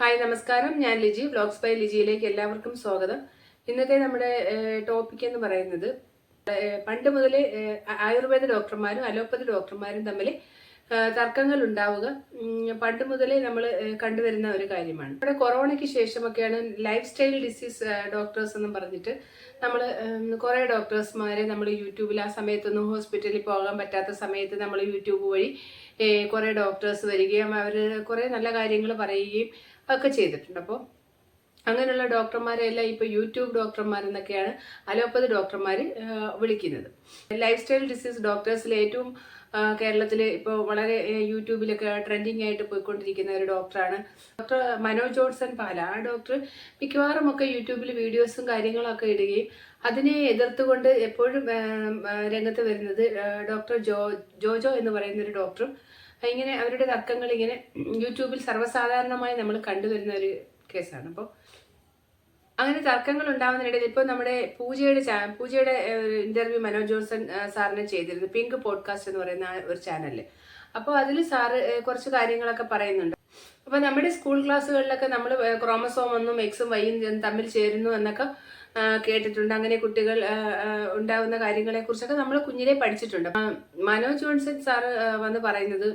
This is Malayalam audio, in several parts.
ഹായ് നമസ്കാരം. ഞാൻ ലിജി. വ്ലോഗ്സ് ബൈ ലിജിയിലേക്ക് എല്ലാവർക്കും സ്വാഗതം. ഇന്നത്തെ നമ്മുടെ ടോപ്പിക് എന്ന് പറയുന്നത് പണ്ട് മുതലേ ആയുർവേദ ഡോക്ടർമാരും അലോപ്പതി ഡോക്ടർമാരും തമ്മിൽ തർക്കങ്ങൾ ഉണ്ടാവുക പണ്ട് മുതലേ നമ്മൾ കണ്ടുവരുന്ന ഒരു കാര്യമാണ്. ഇവിടെ കൊറോണയ്ക്ക് ശേഷമൊക്കെയാണ് ലൈഫ് സ്റ്റൈൽ ഡിസീസ് ഡോക്ടേഴ്സ് എന്ന് പറഞ്ഞിട്ട് നമ്മൾ കുറേ ഡോക്ടേഴ്സ്മാരെ നമ്മൾ യൂട്യൂബിൽ ആ സമയത്തൊന്നും ഹോസ്പിറ്റലിൽ പോകാൻ പറ്റാത്ത സമയത്ത് നമ്മൾ യൂട്യൂബ് വഴി കുറേ ഡോക്ടേഴ്സ് വരികയും അവർ കുറേ നല്ല കാര്യങ്ങൾ പറയുകയും ഒക്കെ ചെയ്തിട്ടുണ്ട്. അപ്പോൾ അങ്ങനെയുള്ള ഡോക്ടർമാരെല്ലാം ഇപ്പോൾ യൂട്യൂബ് ഡോക്ടർമാരെന്നൊക്കെയാണ് അലോപ്പതി ഡോക്ടർമാർ വിളിക്കുന്നത്. ലൈഫ് സ്റ്റൈൽ ഡിസീസ് ഡോക്ടേഴ്സിൽ ഏറ്റവും കേരളത്തിൽ ഇപ്പോൾ വളരെ യൂട്യൂബിലൊക്കെ ട്രെൻഡിങ് ആയിട്ട് പോയിക്കൊണ്ടിരിക്കുന്ന ഒരു ഡോക്ടറാണ് ഡോക്ടർ മനോജ് ജോൺസൺ പാല ആ ഡോക്ടർ മിക്കവാറും ഒക്കെ യൂട്യൂബിൽ വീഡിയോസും കാര്യങ്ങളൊക്കെ ഇടുകയും അതിനെ എതിർത്തുകൊണ്ട് എപ്പോഴും രംഗത്ത് വരുന്നത് ഡോക്ടർ ജോ ജോജോ എന്ന് പറയുന്ന ഒരു ഡോക്ടറും ഇങ്ങനെ അവരുടെ തർക്കങ്ങൾ ഇങ്ങനെ യൂട്യൂബിൽ സർവസാധാരണമായി നമ്മൾ കണ്ടുവരുന്ന ഒരു കേസാണ്. അപ്പോൾ അങ്ങനെ തർക്കങ്ങൾ ഉണ്ടാവുന്നതിനിടയിൽ ഇപ്പോൾ നമ്മുടെ പൂജയുടെ ചാ പൂജയുടെ ഇന്റർവ്യൂ മനോജ് ജോൺസൺ സാറിനെ ചെയ്തിരുന്നു. പിങ്ക് പോഡ്കാസ്റ്റ് എന്ന് പറയുന്ന ഒരു ചാനലിൽ അപ്പോൾ അതിൽ സാറ് കുറച്ച് കാര്യങ്ങളൊക്കെ പറയുന്നുണ്ട്. അപ്പോൾ നമ്മുടെ സ്കൂൾ ക്ലാസ്സുകളിലൊക്കെ നമ്മൾ ക്രോമസോം ഒന്നും എക്സും വൈയും തമ്മിൽ ചേരുന്നു എന്നൊക്കെ കേട്ടിട്ടുണ്ട്. അങ്ങനെ കുട്ടികൾ ഉണ്ടാകുന്ന കാര്യങ്ങളെ കുറിച്ചൊക്കെ നമ്മൾ കുഞ്ഞിലെ പഠിച്ചിട്ടുണ്ട്. മനോജ് ജോൺസൺ സാറ് വന്ന് പറയുന്നത്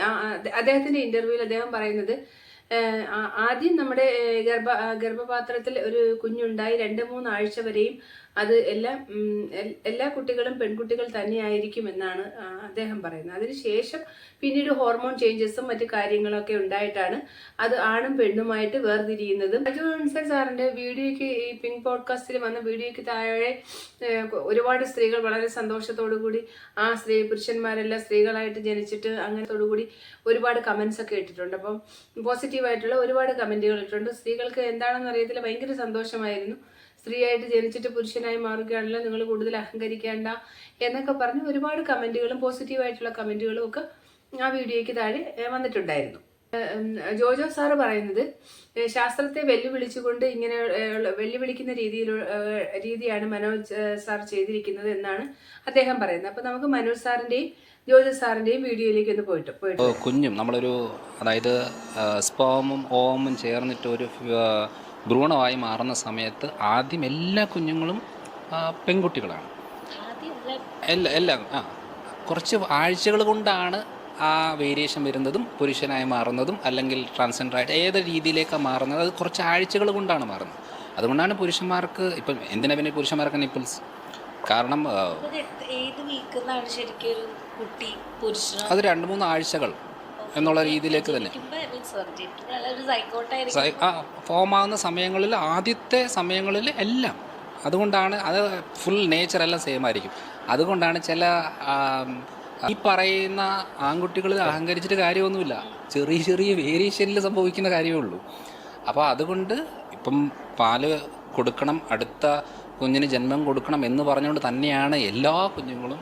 ആ, അദ്ദേഹത്തിന്റെ ഇന്റർവ്യൂവിൽ അദ്ദേഹം പറയുന്നത് ആദ്യം നമ്മുടെ ഗർഭ ഗർഭപാത്രത്തിൽ ഒരു കുഞ്ഞുണ്ടായി രണ്ട് മൂന്ന് ആഴ്ച വരെയും അത് എല്ലാ എല്ലാ കുട്ടികളും പെൺകുട്ടികൾ തന്നെയായിരിക്കും എന്നാണ് അദ്ദേഹം പറയുന്നത്. അതിനുശേഷം പിന്നീട് ഹോർമോൺ ചേഞ്ചസും മറ്റു കാര്യങ്ങളൊക്കെ ഉണ്ടായിട്ടാണ് അത് ആണും പെണ്ണുമായിട്ട് വേർതിരിയുന്നതും. അജു ജോൺസൺ സാറിന്റെ വീഡിയോയ്ക്ക് ഈ പിങ്ക് പോഡ്കാസ്റ്റിൽ വന്ന വീഡിയോയ്ക്ക് താഴെ ഒരുപാട് സ്ത്രീകൾ വളരെ സന്തോഷത്തോടു കൂടി ആ സ്ത്രീ പുരുഷന്മാരെല്ലാം സ്ത്രീകളായിട്ട് ജനിച്ചിട്ട് അങ്ങനത്തോടു കൂടി ഒരുപാട് കമന്റ്സ് ഒക്കെ ഇട്ടിട്ടുണ്ട്. അപ്പം പോസിറ്റീവായിട്ടുള്ള ഒരുപാട് കമന്റുകൾ ഇട്ടിട്ടുണ്ട്. സ്ത്രീകൾക്ക് എന്താണെന്ന് അറിയത്തില്ല. ഭയങ്കര സന്തോഷമായിരുന്നു. സ്ത്രീയായിട്ട് ജനിച്ചിട്ട് പുരുഷനായി മാറുകയാണല്ലോ നിങ്ങൾ കൂടുതൽ അഹങ്കരിക്കേണ്ട എന്നൊക്കെ പറഞ്ഞ് ഒരുപാട് കമന്റുകളും പോസിറ്റീവായിട്ടുള്ള കമന്റുകളും ഒക്കെ ആ വീഡിയോയ്ക്ക് താഴെ വന്നിട്ടുണ്ടായിരുന്നു. ജോജോ സാറ് പറയുന്നത് ശാസ്ത്രത്തെ വെല്ലുവിളിച്ചുകൊണ്ട് ഇങ്ങനെ വെല്ലുവിളിക്കുന്ന രീതിയിൽ രീതിയാണ് മനോജ് സാർ ചെയ്തിരിക്കുന്നത് എന്നാണ് അദ്ദേഹം പറയുന്നത്. അപ്പൊ നമുക്ക് മനോജ് സാറിന്റെയും ജോജോ സാറിന്റെയും വീഡിയോയിലേക്ക് ഒന്ന് പോയിട്ട് പോയിട്ട് കുഞ്ഞും നമ്മളൊരു അതായത് സ്പോമും ഓമും ചേർന്നിട്ട് ഒരു ഭ്രൂണമായി മാറുന്ന സമയത്ത് ആദ്യം എല്ലാ കുഞ്ഞുങ്ങളും പെൺകുട്ടികളാണ്. എല്ലാ എല്ലാം ആ കുറച്ച് ആഴ്ചകൾ കൊണ്ടാണ് ആ വേരിയേഷൻ വരുന്നതും പുരുഷനായി മാറുന്നതും അല്ലെങ്കിൽ ട്രാൻസ്ജെൻഡർ ആയിട്ട് ഏത് രീതിയിലേക്കാണ് മാറുന്നത് അത് കുറച്ച് ആഴ്ചകൾ കൊണ്ടാണ് മാറുന്നത്. അതുകൊണ്ടാണ് പുരുഷന്മാർക്ക് ഇപ്പം എന്തിനാ പിന്നെ പുരുഷന്മാർക്ക് നിപ്പിൾസ് കാരണം ആ, അത് എത്ര- ഏത് വീക്കെന്നാണ് ശരിക്കും ഒരു കുട്ടി പുരുഷൻ അത് രണ്ട് മൂന്ന് ആഴ്ചകൾ. എന്നുള്ള രീതിയിലേക്ക് തന്നെ. ഫോമാകുന്ന ആ ഫോം ആകുന്ന സമയങ്ങളിൽ ആദ്യത്തെ സമയങ്ങളിൽ എല്ലാം. അതുകൊണ്ടാണ് അത് ഫുൾ നേച്ചർ എല്ലാം സെയിം ആയിരിക്കും. അതുകൊണ്ടാണ് ചില ഈ പറയുന്ന ആൺകുട്ടികൾ അഹങ്കരിച്ചിട്ട് കാര്യമൊന്നുമില്ല. ചെറിയ ചെറിയ വേരിയേഷനിൽ സംഭവിക്കുന്ന കാര്യമേ ഉള്ളൂ. അപ്പോൾ അതുകൊണ്ട് ഇപ്പം പാൽ കൊടുക്കണം അടുത്ത കുഞ്ഞിന് ജന്മം കൊടുക്കണം എന്ന് പറഞ്ഞുകൊണ്ട് തന്നെയാണ് എല്ലാ കുഞ്ഞുങ്ങളും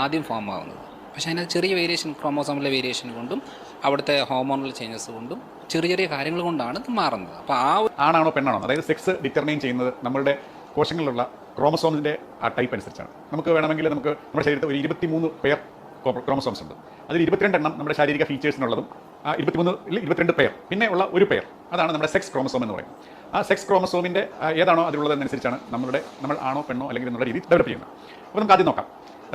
ആദ്യം ഫോം ആവുന്നത്. പക്ഷേ അതിനകത്ത് ചെറിയ വേരിയേഷൻ ക്രോമോസോമിലെ വേരിയേഷൻ കൊണ്ടും അവിടുത്തെ ഹോമോണൽ ചേഞ്ചസ് കൊണ്ടും ചെറിയ ചെറിയ കാര്യങ്ങൾ കൊണ്ടാണ് ഇത് മാറുന്നത്. അപ്പോൾ ആ ആണാണോ പെണ്ണാണോ? അതായത് സെക്സ് ഡിറ്റർമൈൻ ചെയ്യുന്നത് നമ്മളുടെ കോശങ്ങളിലുള്ള ക്രോമസോമിന്റെ ആ ടൈപ്പ് അനുസരിച്ചാണ്. നമുക്ക് വേണമെങ്കിൽ നമുക്ക് നമ്മുടെ ശരീരത്തിൽ ഒരു ഇരുപത്തിമൂന്ന് പെയർ ക്രോമസോംസ് ഉണ്ട്. അതിൽ ഇരുപത്തിരണ്ട് എണ്ണം നമ്മുടെ ശാരീരിക ഫീച്ചേഴ്സിനുള്ളതും ആ ഇരുപത്തിമൂന്ന് ഇരുപത്തിരണ്ട് പെയർ പിന്നെ ഉള്ള ഒരു പെയർ അതാണ് നമ്മുടെ സെക്സ് ക്രോമസോം എന്ന് പറയുന്നത്. ആ സെക്സ് ക്രോമസോമിന്റെ ഏതാണോ അതിലുള്ളതെന്നനുസരിച്ചാണ് നമ്മുടെ നമ്മൾ ആണോ പെണ്ണോ അല്ലെങ്കിൽ എന്നുള്ള രീതി ഡെവലപ്പ് ചെയ്യുന്നത്. അപ്പോൾ നമുക്ക് ആദ്യം നോക്കാം.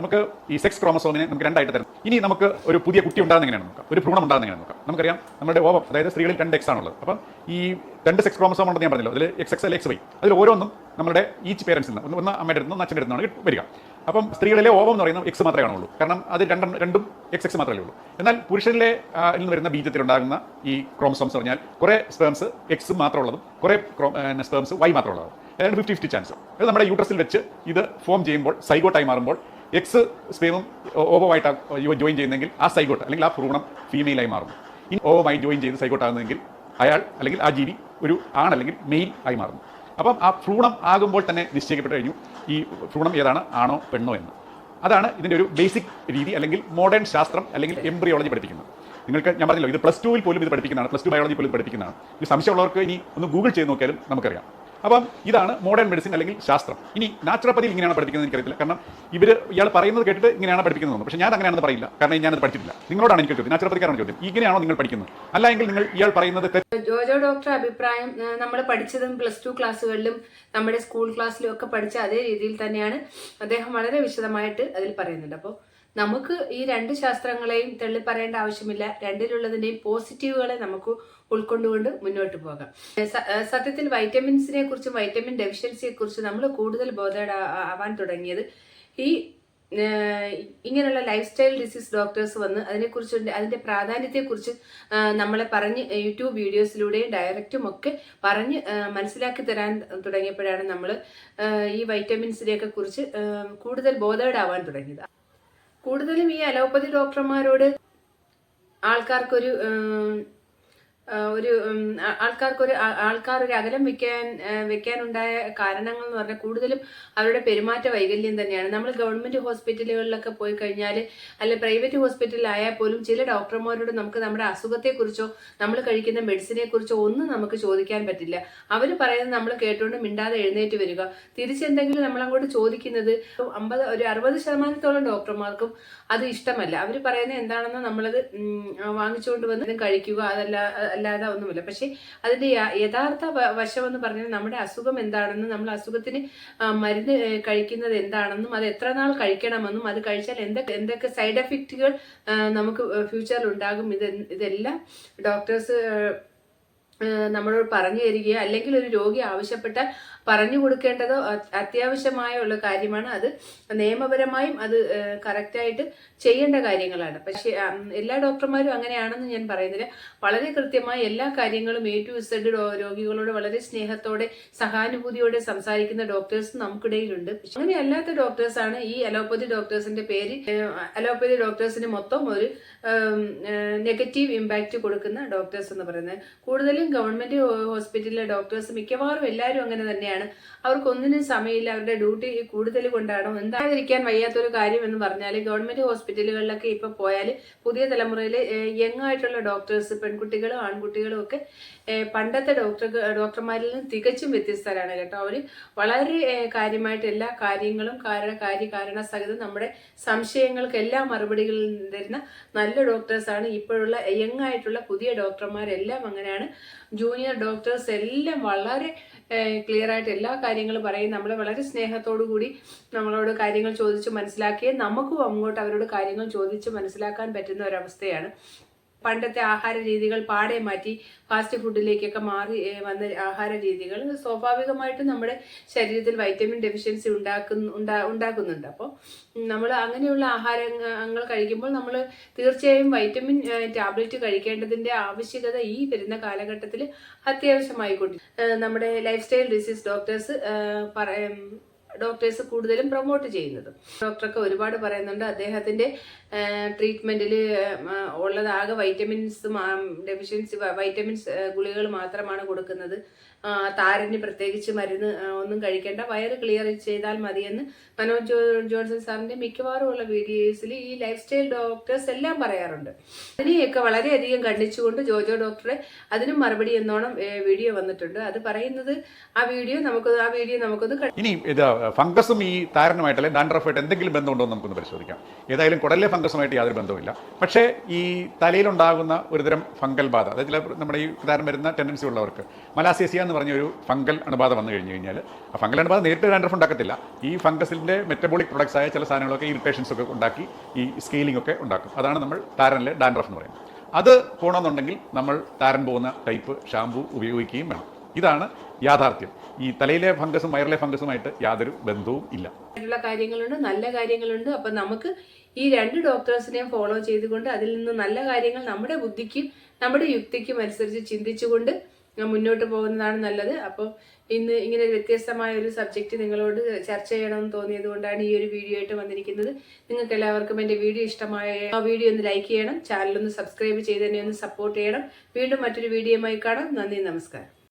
നമുക്ക് ഈ സെക്സ് ക്രോമസോമിനെ നമുക്ക് രണ്ടായിട്ട് തരും ഇനി നമുക്ക് ഒരു പുതിയ കുട്ടി ഉണ്ടാകുന്ന എങ്ങനെയാണ് നോക്കാം? ഒരു ഭ്രൂണം ഉണ്ടാകുന്ന എങ്ങനെയാണ് നോക്കാം? നമുക്കറിയാം നമ്മുടെ ഓവം അതായത് സ്ത്രീകളിൽ രണ്ട് എക്സ് ആണുള്ളത്. അപ്പം ഈ രണ്ട് സെക്സ് ക്രോമസോം ഉണ്ടെന്ന് ഞാൻ പറഞ്ഞല്ലോ? അതിൽ എക്സ് എക്സ് അല്ല എക്സ് വൈ അതിൽ ഓരോന്നും നമ്മുടെ ഈച്ച് പേരൻസിൽ നിന്ന് ഒന്ന് ഒന്ന് അമ്മയുടെ നിന്ന് അച്ഛന്റെ നിന്നാണ് വരിക. അപ്പം സ്ത്രീകളിലെ ഓവം എന്ന് പറയുന്നത് എക്സ് മാത്രമേ കാണുള്ളൂ. കാരണം അത് രണ്ടും രണ്ടും എക്സ് എക്സ് മാത്രമേ ഉള്ളൂ. എന്നാൽ പുരുഷനിലെ നിന്ന് വരുന്ന ബീജത്തിലുണ്ടാകുന്ന ഈ ക്രോമസോംസ് പറഞ്ഞാൽ കുറേ സ്പേംസ് എക്സ് മാത്രമുള്ളതും കുറേ സ്പേംസ് വൈ മാത്രമുള്ളതും. അതായത് ഫിഫ്റ്റി ഫിഫ്റ്റി ചാൻസ് അത് നമ്മുടെ യൂട്രസിൽ വെച്ച് ഇത് ഫോം ചെയ്യുമ്പോൾ സൈഗോട്ടായി മാറുമ്പോൾ എക്സ് സ്പേമും ഓവമായിട്ടാണ് ജോയിൻ ചെയ്യുന്നെങ്കിൽ ആ സൈഗോട്ട് അല്ലെങ്കിൽ ആ ഭ്രൂണം ഫീമെയിലായി മാറുന്നു. ഇനി ഓവമായി ജോയിൻ ചെയ്ത് സൈഗോട്ട് ആകുന്നെങ്കിൽ അയാൾ അല്ലെങ്കിൽ ആ ജീവി ഒരു ആണല്ലെങ്കിൽ മെയിൽ ആയി മാറുന്നു. അപ്പം ആ ഭ്രൂണം ആകുമ്പോൾ തന്നെ നിശ്ചയിക്കപ്പെട്ട് കഴിഞ്ഞു. ഈ ഭ്രൂണം ഏതാണ്? ആണോ പെണ്ണോ എന്ന്. അതാണ് ഇതിന്റെ ഒരു ബേസിക് രീതി അല്ലെങ്കിൽ മോഡേൺ ശാസ്ത്രം അല്ലെങ്കിൽ എംബ്രിയോളജി പഠിപ്പിക്കുന്നത്. നിങ്ങൾക്ക് ഞാൻ പറഞ്ഞല്ലോ ഇത് പ്ലസ് ടുവിൽ പോലും ഇത് പഠിപ്പിക്കുന്നതാണ് പ്ലസ് ടു ബയോളജി പോലും ഇത് പഠിപ്പിക്കുന്നതാണ്. ഈ സംശയമുള്ളവർക്ക് ഇനി ഒന്ന് ഗൂഗിൾ ചെയ്ത് നോക്കിയാലും നമുക്കറിയാം. അപ്പം ഇതാണ് മോഡേൺ മെഡിസിൻ അല്ലെങ്കിൽ ശാസ്ത്രം. ഇനി നാച്ചുറോപ്പതിയിൽ ഇങ്ങനെയാണ് പഠിപ്പിക്കുന്നത് എനിക്കറിയില്ല കാരണം ഇവർ ഇയാൾ പറയുന്നത് കേട്ടിട്ട് ഇങ്ങനെയാണ് പഠിപ്പിക്കുന്നത് പക്ഷേ ഞാൻ അങ്ങനെയാണെന്ന് പറയില്ല. കാരണം ഞാനത് പഠിച്ചിട്ടില്ല. നിങ്ങളോടാണ് എനിക്ക് ചോദ്യം. നാച്ചുറോപ്പതിക്കാരാണ് ചോദ്യം. ഇങ്ങനെയാണോ നിങ്ങൾ പഠിക്കുന്നത്? അല്ല എങ്കിൽ നിങ്ങൾ ഇയാൾ പറയുന്നത് ജോജോ ഡോക്ടർ അഭിപ്രായം നമ്മൾ പഠിച്ചതും പ്ലസ് ടു ക്ലാസ്സുകളിലും നമ്മുടെ സ്കൂൾ ക്ലാസ്സിലും ഒക്കെ പഠിച്ച അതേ രീതിയിൽ തന്നെയാണ് അദ്ദേഹം വളരെ വിശദമായിട്ട് അതിൽ പറയുന്നുണ്ട്. അപ്പോൾ നമുക്ക് ഈ രണ്ട് ശാസ്ത്രങ്ങളെയും തള്ളി ആവശ്യമില്ല. രണ്ടിലുള്ളതിന്റെയും പോസിറ്റീവുകളെ നമുക്ക് ഉൾക്കൊണ്ടുകൊണ്ട് മുന്നോട്ട് പോകാം. സത്യത്തിൽ വൈറ്റമിൻസിനെ കുറിച്ചും വൈറ്റമിൻ ഡെഫിഷ്യൻസിയെ കുറിച്ചും നമ്മൾ കൂടുതൽ ബോധേഡ് ആവാൻ തുടങ്ങിയത്. ഈ ഇങ്ങനെയുള്ള ലൈഫ് സ്റ്റൈൽ ഡിസീസ് ഡോക്ടേഴ്സ് വന്ന് അതിനെക്കുറിച്ച് അതിന്റെ പ്രാധാന്യത്തെക്കുറിച്ച് നമ്മളെ പറഞ്ഞ് യൂട്യൂബ് വീഡിയോസിലൂടെയും ഡയറക്റ്റും ഒക്കെ പറഞ്ഞ് മനസ്സിലാക്കി തരാൻ തുടങ്ങിയപ്പോഴാണ് നമ്മൾ ഈ വൈറ്റമിൻസിനെയൊക്കെ കുറിച്ച് കൂടുതൽ ബോധേഡ് ആവാൻ തുടങ്ങിയത്. കൂടുതലും ഈ അലോപ്പതി ഡോക്ടർമാരോട് ആൾക്കാർക്കൊരു ഒരു ആൾക്കാർക്ക് ഒരു ആൾക്കാർ ഒരു അകലം വെക്കാൻ വെക്കാനുണ്ടായ കാരണങ്ങൾ എന്ന് പറഞ്ഞാൽ കൂടുതലും അവരുടെ പെരുമാറ്റ വൈകല്യം തന്നെയാണ്. നമ്മൾ ഗവൺമെന്റ് ഹോസ്പിറ്റലുകളിലൊക്കെ പോയി കഴിഞ്ഞാൽ അല്ലെ പ്രൈവറ്റ് ഹോസ്പിറ്റലിലായാൽ പോലും ചില ഡോക്ടർമാരോട് നമുക്ക് നമ്മുടെ അസുഖത്തെക്കുറിച്ചോ നമ്മൾ കഴിക്കുന്ന മെഡിസിനെ കുറിച്ചോ ഒന്നും നമുക്ക് ചോദിക്കാൻ പറ്റില്ല. അവർ പറയുന്നത് നമ്മൾ കേട്ടുകൊണ്ട് മിണ്ടാതെ എഴുന്നേറ്റ് വരിക. തിരിച്ചെന്തെങ്കിലും നമ്മളങ്ങോട്ട് ചോദിക്കുന്നത് അമ്പത് ഒരു അറുപത് ശതമാനത്തോളം ഡോക്ടർമാർക്കും അത് ഇഷ്ടമല്ല. അവർ പറയുന്നത് എന്താണെന്ന് നമ്മളത് വാങ്ങിച്ചുകൊണ്ട് വന്ന് കഴിക്കുക അതല്ല അല്ലാതെ ഒന്നുമില്ല. പക്ഷെ അതിന്റെ യഥാർത്ഥ വശം എന്ന് പറഞ്ഞാൽ നമ്മുടെ അസുഖം എന്താണെന്നും നമ്മൾ അസുഖത്തിന് മരുന്ന് കഴിക്കുന്നത് എന്താണെന്നും അത് എത്ര നാൾ കഴിക്കണമെന്നും അത് കഴിച്ചാൽ എന്തൊക്കെ എന്തൊക്കെ സൈഡ് എഫക്റ്റുകൾ നമുക്ക് ഫ്യൂച്ചറിൽ ഉണ്ടാകും ഇത് ഇതെല്ലാം ഡോക്ടേഴ്സ് നമ്മളോട് പറഞ്ഞു തരികയോ അല്ലെങ്കിൽ ഒരു രോഗി ആവശ്യപ്പെട്ട പറഞ്ഞു കൊടുക്കേണ്ടതോ അത്യാവശ്യമായ ഉള്ള കാര്യമാണ്. അത് നിയമപരമായും അത് കറക്റ്റായിട്ട് ചെയ്യേണ്ട കാര്യങ്ങളാണ്. പക്ഷേ എല്ലാ ഡോക്ടർമാരും അങ്ങനെയാണെന്ന് ഞാൻ പറയുന്നില്ല. വളരെ കൃത്യമായി എല്ലാ കാര്യങ്ങളും എ ടു ഇസഡ് രോഗികളോട് വളരെ സ്നേഹത്തോടെ സഹാനുഭൂതിയോടെ സംസാരിക്കുന്ന ഡോക്ടേഴ്സ് നമുക്കിടയിലുണ്ട്. അങ്ങനെ അല്ലാത്ത ഡോക്ടേഴ്സാണ് ഈ അലോപ്പതി ഡോക്ടേഴ്സിന്റെ പേര്. അലോപ്പതി ഡോക്ടേഴ്സിന് മൊത്തം ഒരു നെഗറ്റീവ് ഇമ്പാക്റ്റ് കൊടുക്കുന്ന ഡോക്ടേഴ്സ് എന്ന് പറയുന്നത്. കൂടുതലും ഗവൺമെന്റ് ഹോസ്പിറ്റലിലെ ഡോക്ടേഴ്സ് മിക്കവാറും എല്ലാവരും അങ്ങനെ തന്നെയാണ്. അവർക്കൊന്നിനും സമയമില്ല. അവരുടെ ഡ്യൂട്ടി കൂടുതൽ കൊണ്ടാണോ. എന്താതിരിക്കാൻ വയ്യാത്തൊരു കാര്യം എന്ന് പറഞ്ഞാൽ ഗവൺമെന്റ് ഹോസ്പിറ്റലുകളിലൊക്കെ ഇപ്പൊ പോയാൽ പുതിയ തലമുറയിൽ യങ് ആയിട്ടുള്ള ഡോക്ടേഴ്സ് പെൺകുട്ടികളും ആൺകുട്ടികളും ഒക്കെ പണ്ടത്തെ ഡോക്ടർ ഡോക്ടർമാരിൽ നിന്ന് തികച്ചും വ്യത്യസ്തരാണ് കേട്ടോ. അവർ വളരെ കാര്യമായിട്ട് എല്ലാ കാര്യങ്ങളും കാരണ കാര്യ കാരണ സഹിതം നമ്മുടെ സംശയങ്ങൾക്കെല്ലാം മറുപടികൾ തരുന്ന നല്ല ഡോക്ടേഴ്സാണ് ഇപ്പോഴുള്ള യങ് ആയിട്ടുള്ള പുതിയ ഡോക്ടർമാരെല്ലാം അങ്ങനെയാണ്. ജൂനിയർ ഡോക്ടേഴ്സ് എല്ലാം വളരെ ക്ലിയർ ആയിട്ട് എല്ലാ കാര്യങ്ങളും പറയും. നമ്മൾ വളരെ സ്നേഹത്തോടു കൂടി നമ്മളോട് കാര്യങ്ങൾ ചോദിച്ച് മനസ്സിലാക്കിയേ നമുക്കും അങ്ങോട്ട് അവരോട് കാര്യങ്ങൾ ചോദിച്ച് മനസ്സിലാക്കാൻ പറ്റുന്ന ഒരവസ്ഥയാണ്. പണ്ടത്തെ ആഹാര രീതികൾ പാടെ മാറ്റി ഫാസ്റ്റ് ഫുഡിലേക്കൊക്കെ മാറി വന്ന ആഹാര രീതികൾ സ്വാഭാവികമായിട്ടും നമ്മുടെ ശരീരത്തിൽ വൈറ്റമിൻ ഡെഫിഷ്യൻസി ഉണ്ടാക്കുന്ന ഉണ്ടാക്കുന്നുണ്ട്. അപ്പോൾ നമ്മൾ അങ്ങനെയുള്ള ആഹാരങ്ങൾ കഴിക്കുമ്പോൾ നമ്മൾ തീർച്ചയായും വൈറ്റമിൻ ടാബ്ലറ്റ് കഴിക്കേണ്ടതിന്റെ ആവശ്യകത ഈ വരുന്ന കാലഘട്ടത്തിൽ അത്യാവശ്യമായിക്കൊണ്ട് നമ്മുടെ ലൈഫ് സ്റ്റൈൽ ഡിസീസ് ഡോക്ടേഴ്സ് പറയും ഡോക്ടേഴ്സ് കൂടുതലും പ്രൊമോട്ട് ചെയ്യുന്നത്. ഡോക്ടറൊക്കെ ഒരുപാട് പറയുന്നുണ്ട് അദ്ദേഹത്തിന്റെ ട്രീറ്റ്മെന്റിൽ ഉള്ളതാകെ വൈറ്റമിൻസ് ഡെഫിഷ്യൻസി വൈറ്റമിൻസ് ഗുളികകൾ മാത്രമാണ് കൊടുക്കുന്നത്. താരന് പ്രത്യേകിച്ച് മരുന്ന് ഒന്നും കഴിക്കേണ്ട. വയറ് ക്ലിയർ ചെയ്താൽ മതിയെന്ന് മനോജ് ജോൺസൺ സാറിന്റെ മിക്കവാറും ഉള്ള വീഡിയോസിൽ ഈ ലൈഫ് സ്റ്റൈൽ ഡോക്ടേഴ്സ് എല്ലാം പറയാറുണ്ട്. അതിനെയൊക്കെ വളരെയധികം കണ്ടിച്ചുകൊണ്ട് ജോജോ ഡോക്ടറെ അതിനും മറുപടി എന്നോണം വീഡിയോ വന്നിട്ടുണ്ട്. അത് പറയുന്നത് ആ വീഡിയോ നമുക്ക് ആ വീഡിയോ നമുക്കൊന്ന് ഇനി ഇത് ഫംഗസും ഈ താരനുമായിട്ട് അല്ലെങ്കിൽ ഡാൻഡ്രഫായിട്ട് എന്തെങ്കിലും ബന്ധമുണ്ടോ എന്ന് നമുക്കൊന്ന് പരിശോധിക്കാം. ഏതായാലും കുടലിലെ ഫംഗസുമായിട്ട് യാതൊരു ബന്ധവുമില്ല. പക്ഷേ ഈ തലയിലുണ്ടാകുന്ന ഒരുതരം ഫംഗൽ ബാധ അതായത് നമ്മുടെ ഈ താരം വരുന്ന ടെൻഡൻസി ഉള്ളവർക്ക് മലാസേസിയ എന്ന് പറഞ്ഞ ഒരു ഫംഗൽ അണുബാധ വന്നു കഴിഞ്ഞു കഴിഞ്ഞാൽ ആ ഫംഗൽ അണുബാധ നേരിട്ട് ഡാൻഡ്രഫ് ഉണ്ടാക്കത്തില്ല. ഈ ഫംഗസിന്റെ മെറ്റബോളിക് പ്രൊഡക്ട്സ് ആയ ചില സാധനങ്ങളൊക്കെ ഇറിറ്റേഷൻസ് ഒക്കെ ഉണ്ടാക്കി ഈ സ്കെയിലിംഗ് ഒക്കെ ഉണ്ടാക്കും. അതാണ് നമ്മൾ താരനിലെ ഡാൻഡ്രഫ് എന്ന് പറയുന്നത്. അത് പോകണമെന്നുണ്ടെങ്കിൽ നമ്മൾ താരൻ പോകുന്ന ടൈപ്പ് ഷാമ്പു ഉപയോഗിക്കുകയും വേണം. ഇതാണ് യാഥാർത്ഥ്യം. ഈ തലയിലെ ഫംഗസും വയറിലെ ഫംഗസുമായിട്ട് യാതൊരു ബന്ധവും ഇല്ല. കാര്യങ്ങളുണ്ട് നല്ല കാര്യങ്ങളുണ്ട്. അപ്പൊ നമുക്ക് ഈ രണ്ട് ഡോക്ടേഴ്സിനെയും ഫോളോ ചെയ്തുകൊണ്ട് അതിൽ നിന്ന് നല്ല കാര്യങ്ങൾ നമ്മുടെ ബുദ്ധിക്കും നമ്മുടെ യുക്തിക്കും അനുസരിച്ച് ചിന്തിച്ചുകൊണ്ട് മുന്നോട്ട് പോകുന്നതാണ് നല്ലത്. അപ്പോൾ ഇന്ന് ഇങ്ങനെ വ്യത്യസ്തമായ ഒരു സബ്ജക്റ്റ് നിങ്ങളോട് ചർച്ച ചെയ്യണമെന്ന് തോന്നിയത് കൊണ്ടാണ് ഈ ഒരു വീഡിയോ ആയിട്ട് വന്നിരിക്കുന്നത്. നിങ്ങൾക്ക് എല്ലാവർക്കും എന്റെ വീഡിയോ ഇഷ്ടമായ ആ വീഡിയോ ഒന്ന് ലൈക്ക് ചെയ്യണം. ചാനൽ ഒന്ന് സബ്സ്ക്രൈബ് ചെയ്ത് തന്നെ ഒന്ന് സപ്പോർട്ട് ചെയ്യണം. വീണ്ടും മറ്റൊരു വീഡിയോയുമായി കാണാം. നന്ദി നമസ്കാരം.